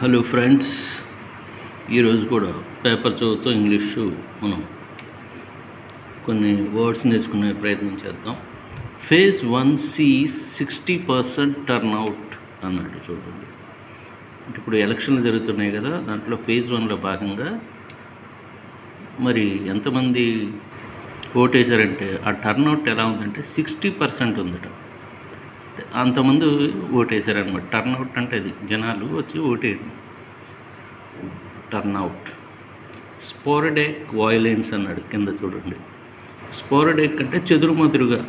Hello friends ఈరోజు కూడా paper చదువుతూ ఇంగ్లీషు మనం కొన్ని వర్డ్స్ నేర్చుకునే ప్రయత్నం చేద్దాం. Phase one C sixty percent turn out అన్నట్టు చూడండి. ఇప్పుడు ఎలక్షన్లు జరుగుతున్నాయి కదా దాంట్లో ఫేజ్ వన్లో భాగంగా మరి ఎంతమంది ఓటేశారంటే ఆ టర్న్ అవుట్ ఎలా ఉందంటే సిక్స్టీ పర్సెంట్ ఉందట. అంతమంది ఓటేశారనమాట టర్న్ అవుట్ అంటే అది. జనాలు వచ్చి ఓటేయడం. Turn out. స్పోరడేక్ వాయిలెన్స్ అన్నాడు కింద చూడండి. స్పోరడేక్ అంటే చెదురుమదురుగా.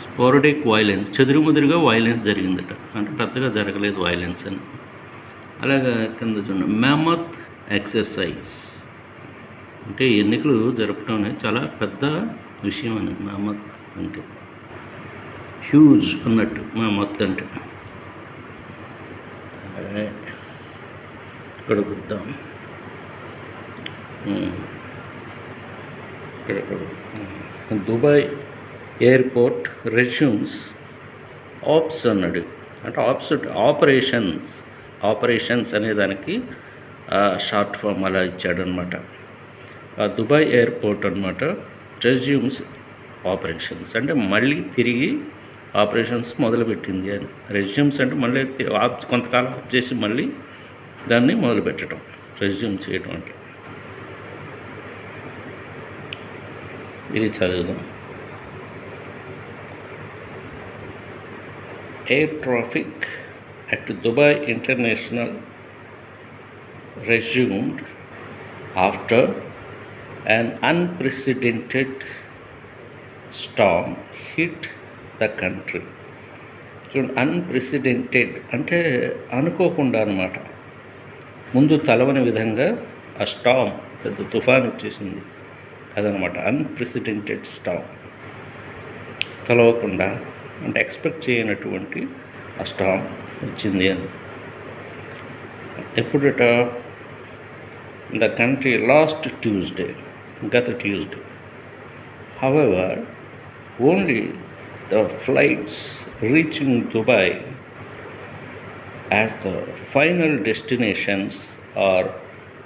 స్పోరడేక్ వాయిలెన్స్ చెదురుమదురుగా వాయిలెన్స్ జరిగిందట. అంటే పెద్దగా జరగలేదు వాయిలెన్స్ అని. అలాగా కింద చూడండి. Mammoth exercise. అంటే ఎన్నికలు జరపడం అనేది చాలా పెద్ద విషయం అని. మ్యామత్ అంటే. హ్యూజ్ అన్నట్టు మా మొత్తం అంటే. ఇక్కడ చూద్దాం hmm. ఇక్కడ hmm. Dubai airport resumes ops అన్నాడు. అంటే ఆప్స్ ఆపరేషన్స్ ఆపరేషన్స్ అనే దానికి షార్ట్ ఫామ్ అలా ఇచ్చాడనమాట ఆ దుబాయ్ ఎయిర్పోర్ట్ అనమాట రెజ్యూమ్స్ ఆపరేషన్స్. అంటే మళ్ళీ తిరిగి ఆపరేషన్స్ మొదలుపెట్టింది అని. రెజ్యూమ్స్ అంటే మళ్ళీ ఆప్ కొంతకాలం ఆఫ్ చేసి మళ్ళీ దాన్ని మొదలుపెట్టడం రెజ్యూమ్ చేయడం అంటే. ఇది చదువుదాం. Air traffic at Dubai international resumed after an unprecedented storm hit the country. చూడండి అన్ప్రెసిడెంటెడ్ అంటే అనుకోకుండా అనమాట ముందు తలవని విధంగా ఆ స్టామ్ పెద్ద తుఫాన్ వచ్చేసింది. అదనమాట అన్ప్రెసిడెంటెడ్ స్టామ్ తలవకుండా అంటే ఎక్స్పెక్ట్ చేయనటువంటి ఆ స్టామ్ వచ్చింది అని. ఎప్పుడట? ద కంట్రీ లాస్ట్ ట్యూస్డే గత Tuesday. However only the flights reaching Dubai as the final destinations are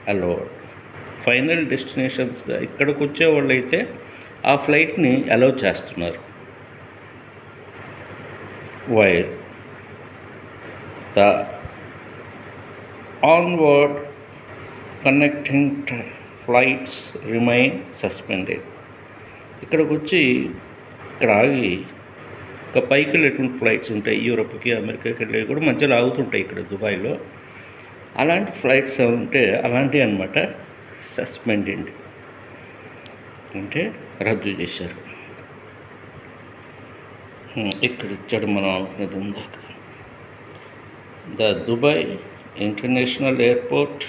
allowed. Final డెస్టినేషన్స్గా ఇక్కడికి వచ్చే వాళ్ళైతే ఆ ఫ్లైట్ని అలౌ చేస్తున్నారు while the onward connecting flights remain suspended ఇక్కడికి వచ్చి ఇక్కడ ఆగి ఒక పైకి వెళ్ళేటువంటి ఫ్లైట్స్ ఉంటాయి యూరోప్కి అమెరికాకి వెళ్ళేవి కూడా మధ్యలో ఆగుతుంటాయి ఇక్కడ దుబాయ్లో. అలాంటి ఫ్లైట్స్ ఉంటే అలాంటివి అనమాట సస్పెండెడ్ అంటే రద్దు చేశారు. ఇక్కడ ఇచ్చాడు మనం అనుకునేది ఇందాక the Dubai international airport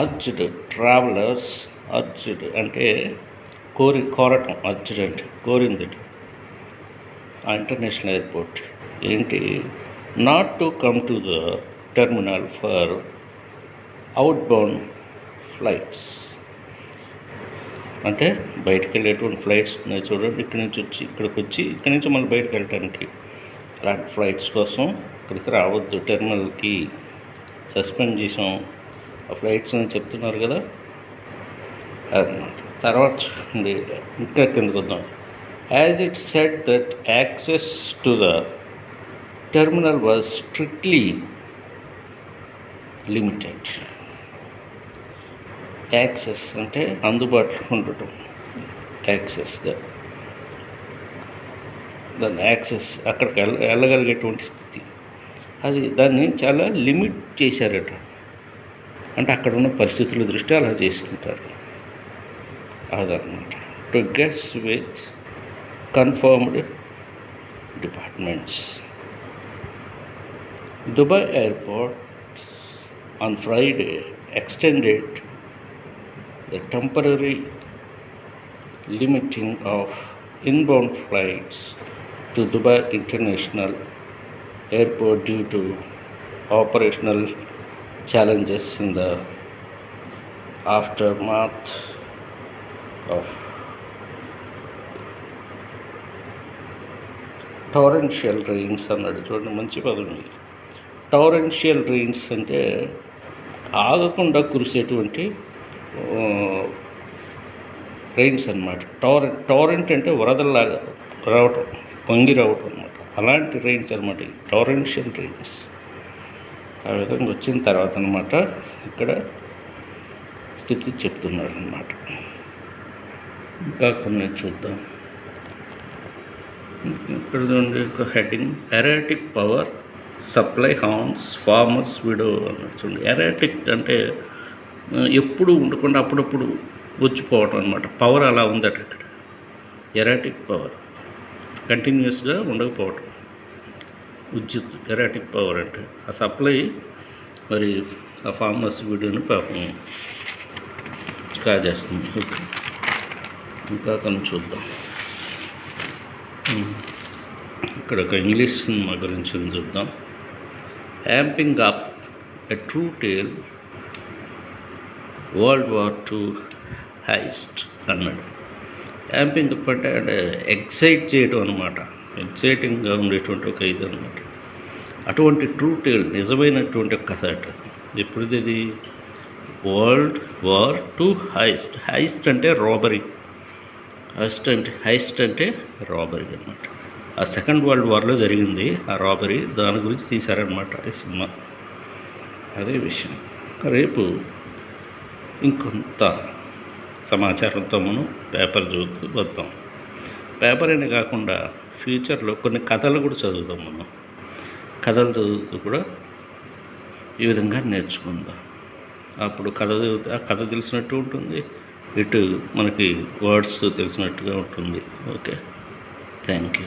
urged travellers urged అంటే కోరి కోరటం urged అంటే కోరింది ఇంటర్నేషనల్ ఎయిర్పోర్ట్. ఏంటి? Not to come to the terminal for outbound flights. అంటే బయటకు వెళ్ళేటువంటి ఫ్లైట్స్ ఉన్నాయి చూడండి ఇక్కడి నుంచి వచ్చి ఇక్కడికి వచ్చి ఇక్కడి నుంచి మళ్ళీ బయటకు వెళ్ళటానికి అలాంటి ఫ్లైట్స్ కోసం ఇక్కడికి రావద్దు టెర్మినల్కి సస్పెండ్ చేసాం. ఆ ఫ్లైట్స్ అని చెప్తున్నారు కదా? అదన్నమాట తర్వాత ఇంకా కిందకు వద్దాం. As it said that access to the terminal was strictly limited access అంటే అందుబాటులో ఉండటం. యాక్సెస్గా దాని యాక్సెస్ అక్కడికి వెళ్ళ వెళ్ళగలిగేటువంటి స్థితి. అది దాన్ని చాలా లిమిట్ చేశారట. అంటే అక్కడ ఉన్న పరిస్థితుల దృష్ట్యా అలా చేసుకుంటారు అదనమాట to guests with confirmed departments. Dubai Airport on Friday extended the temporary limiting of inbound flights to Dubai International Airport due to operational challenges in the aftermath of torrential rains అన్నాడు చూడండి మంచి పదం ఇది. టోరెన్షియల్ రెయిన్స్ అంటే ఆగకుండా కురిసేటువంటి rains అన్నమాట. Torrent torrent అంటే వరదల్లాగా రావటం పొంగి రావటం అనమాట అలాంటి రెయిన్స్ అనమాట టోరెన్షియల్ రెయిన్స్ ఆ విధంగా వచ్చిన తర్వాత అనమాట ఇక్కడ స్థితి చెప్తున్నాడు అనమాట ఇంకా కొన్ని చూద్దాం. ఇక్కడ చూడండి ఒక heading erratic power supply harms farmers widow అన్నట్టు చూడండి. ఎరాటిక్ అంటే ఎప్పుడు ఉండకుండా అప్పుడప్పుడు వచ్చిపోవటం అనమాట పవర్ అలా ఉందట అక్కడ ఎరాటిక్ పవర్ కంటిన్యూస్గా ఉండకపోవటం. విద్యుత్ ఎరాటిక్ పవర్ అంటే ఆ సప్లై మరి ఆ ఫార్మర్స్ వీడియోని పాపం కాజేస్తుంది ఓకే. ఇంకా కొన్ని చూద్దాం. ఇక్కడ ఒక ఇంగ్లీష్ సినిమా గురించి చూద్దాం. Amping up a true tale world war two heist అన్నాడు. యాంపింగ్ అప్ అంటే అంటే ఎక్సైట్ చేయడం అనమాట ఎక్సైటింగ్గా ఉండేటువంటి ఒక ఇది అనమాట అటువంటి ట్రూ టేల్ నిజమైనటువంటి ఒక కథ అట ఎప్పుడుది ఇది? World war two heist heist అంటే రాబరీ హైస్ట్ అంటే హైస్ట్ అంటే రాబరీ అనమాట ఆ సెకండ్ వరల్డ్ వార్లో జరిగింది ఆ రాబరీ దాని గురించి తీశారనమాట ఈ సినిమా. అదే విషయం. రేపు ఇంకొంత సమాచారంతో మనం పేపర్ చదువుతూ వద్దాం. పేపర్ అనే కాకుండా ఫ్యూచర్లో కొన్ని కథలు కూడా చదువుతాం మనం. కథలు చదువుతూ కూడా ఈ విధంగా నేర్చుకుందాం. అప్పుడు కథ చదివితే ఆ కథ తెలిసినట్టు ఉంటుంది. ఇటు మనకి వర్డ్స్ తెలిసినట్టుగా ఉంటుంది. Okay thank you